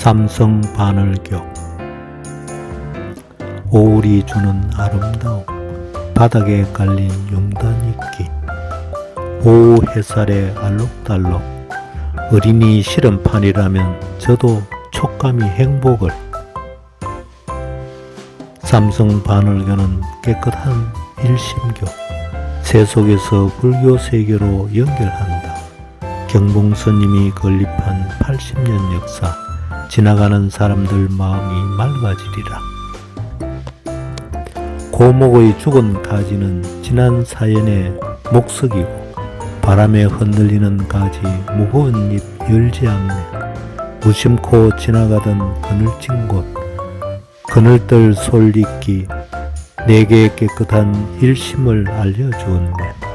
삼성 바늘교 오울이 주는 아름다움 바닥에 깔린 용단 있기 오후 햇살에 알록달록 어린이 실험판이라면 저도 촉감이 행복을. 삼성 바늘교는 깨끗한 일심교 세속에서 불교 세계로 연결한다. 경봉스님이 건립한 80년 역사 지나가는 사람들 마음이 맑아지리라. 고목의 죽은 가지는 지난 사연의 목석이고 바람에 흔들리는 가지 무거운 잎 열지 않네. 무심코 지나가던 그늘진 곳 그늘들 솔잎기 내게 깨끗한 일심을 알려주었네.